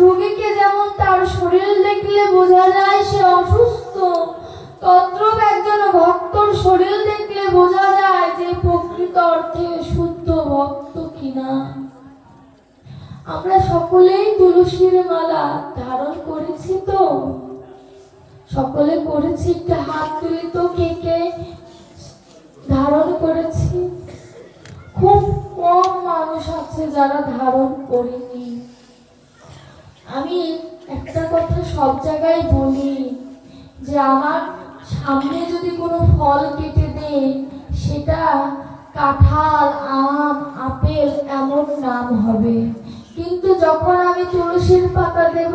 রোগীকে যেমন তার শরীর দেখলে বোঝা যায় সে অসুস্থ, তদ্রূপ একজন ভক্তর শরীর দেখলে বোঝা যায় যে প্রকৃত অর্থে শুদ্ধ ভক্ত কিনা। আমরা সকলেই তুলসীর মালা ধারণ করেছি তো। সকলে করেছি একটা হাত তুলি তো কে কে ধারণ করেছি। খুব কম মানুষ আছে যারা ধারণ করেনি। আমি একটা কথা সব জায়গায় বলি যে আমার সামনে যদি কোনো ফল কেটে দেয় সেটা কাঁঠাল, আম, আপেল এমন নাম হবে। কিন্তু যখন আমি তুলসীর পাতা দেব,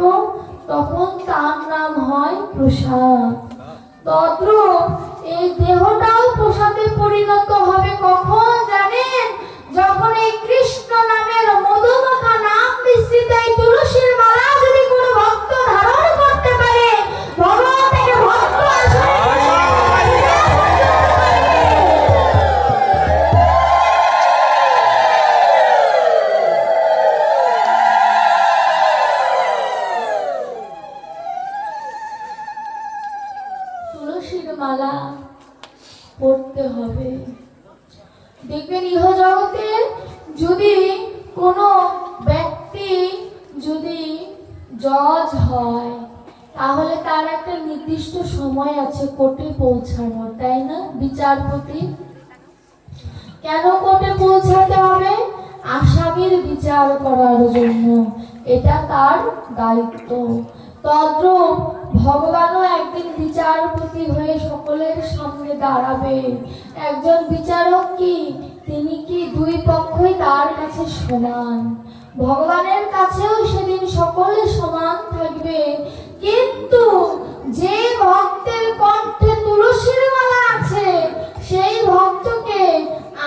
তখন তার নাম হয় প্রসাদ। তদ্রূপ এই দেহটাও প্রসাদে পরিণত দেখবেন ইহ জগতে যদি কোনো ব্যক্তি যদি জজ হয়, তাহলে তার একটা নির্দিষ্ট সময় আছে কোর্টে পৌঁছানোর, তাই না, বিচারপতি? কেন কোর্টে পৌঁছাতে হবে? আসামির বিচার করার জন্য। এটা তার দায়িত্ব। তদ্রূপ ভগবানও একদিন বিচারপতি হয়ে সকলের সামনে দাঁড়াবে একজন বিচারক কি? তিনি কি দুই পক্ষই তার কাছে সমান? ভগবানের কাছেও সেদিন সকলে সমান থাকবে। কিন্তু যে ভক্তের কণ্ঠে তুলসীর মালা আছে, সেই ভক্তকে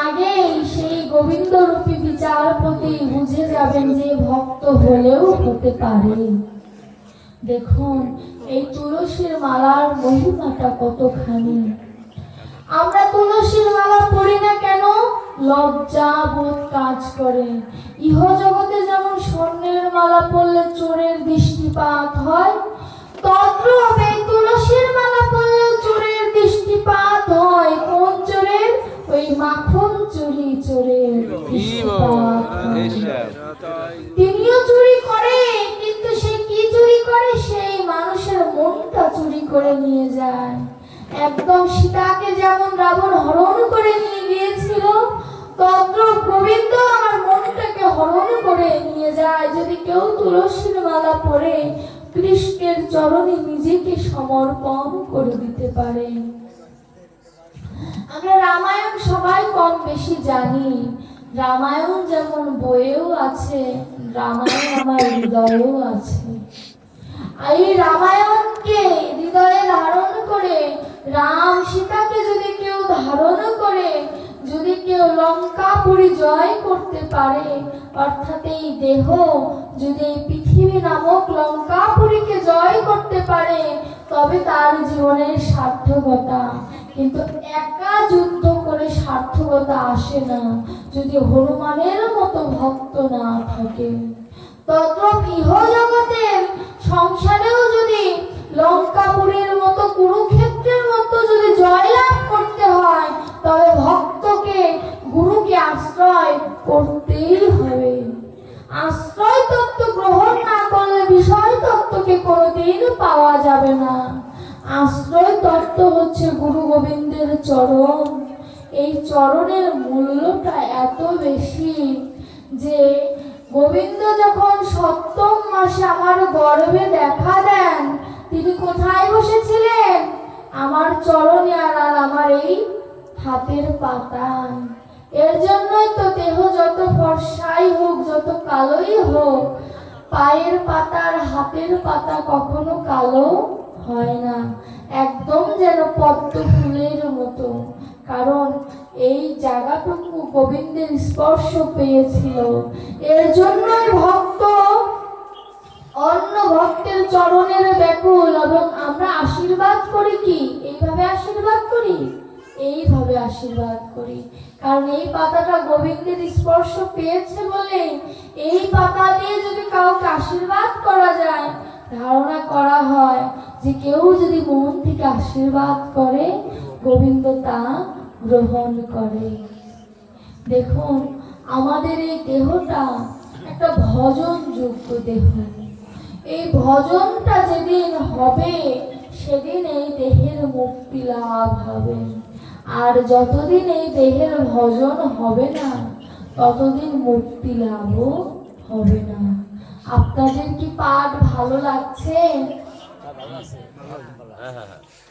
আগেই সেই গোবিন্দ রূপী বিচারপতি বুঝে যাবেন যে ভক্ত হলেও হতে পারে। দেখুন এই তুলসীর মালার মহিমাটা কতখানি। আমরা তুলসীর মালা পড়ি না কেন? লজ্জা বোধ কাজ করে। ইহ জগতে যেমন স্বর্ণের মালা পরলে চোরের দৃষ্টিপাত হয় তদ্রূপ এই তুলসীর মালা পরলে চোরের দৃষ্টিপাত হয়। কোন চোরের? ওই মাখন চুরি চোরের দৃষ্টিপাত। করে নিয়ে যায়। একদম সীতাকে যেমন রাবণ হরণ করে নিয়ে গিয়েছিল, তদ্রূপ গোবিন্দ আমার মনটাকে হরণ করে নিয়ে যায়। যদি কেউ তুলসীর মালা পরে কৃষ্ণের চরণে নিজেকে সমর্পণ করে দিতে পারে। আমরা রামায়ণ সবাই কম বেশি জানি। রামায়ণ যেমন বইয়েও আছে, রামায়ণ আমার হৃদয়েও আছে। এই রামায়ণকে হৃদয়ে ধারণ করে, রাম সীতাকে যদি কেউ ধারণ করে, যদি কেউ লঙ্কাপুরি জয় করতে পারে, অর্থাৎ এই দেহ যদি এই পৃথিবী নামক লঙ্কাপুরীকে জয় করতে পারে, তবে তার জীবনের সার্থকতা। কিন্তু একা যুদ্ধ করে সার্থকতা আসে না, যদি হনুমানের মতো ভক্ত না থাকে। তদ্রূপ ইহ জগতের সংসারেও যদি লঙ্কাপুরের মতো, কুরুক্ষেত্রের মতো যদি জয়লাভ করতে হয়, তবে ভক্তকে, গুরুকে আশ্রয় করতেই হবে। আশ্রয় তত্ত্ব গ্রহণ না করলে বিষয় তত্ত্বকে কোনোদিন পাওয়া যাবে না। আশ্রয় তত্ত্ব হচ্ছে গুরু গোবিন্দের চরণ। এই চরণের মূল্যটা এত বেশি যে গোবিন্দ যখন সপ্তম মাসে আমার গর্ভে দেখা দেন, তিনি কোথায় বসেছিলেন? আমার চরণে আর আর আমার এই হাতের পাতায় এর জন্যই তো দেহ যত ফর্সাই হোক, যত কালোই হোক, পায়ের পাতার হাতের পাতা কখনো কালো হয় না, একদম যেন পদ্ম ফুলের মতো। কারণ এই জায়গাটুকু গোবিন্দের স্পর্শ পেয়েছিল। এর জন্যই ভক্ত অন্য ভক্তের চরণের ব্যাকুল এবং আমরা আশীর্বাদ করি কি? এইভাবে আশীর্বাদ করি? এইভাবে আশীর্বাদ করি। কারণ এই পাতাটা গোবিন্দের স্পর্শ পেয়েছে বলে এই পাতা দিয়ে যদি কাউকে আশীর্বাদ করা যায়, ধারণা করা হয় যে কেউ যদি মন থেকে আশীর্বাদ করে গোবিন্দ তা গ্রহণ করে। দেখুন, আমাদের এই দেহটা একটা ভজন যোগ্য দেহ। এই ভজনটা যেদিন হবে, সেদিন এই দেহের মুক্তি লাভ হবে। আর যতদিন এই দেহের ভজন হবে না, ততদিন মুক্তি লাভও হবে না। আপনাদের কি পাঠ ভালো লাগছে? হ্যাঁ।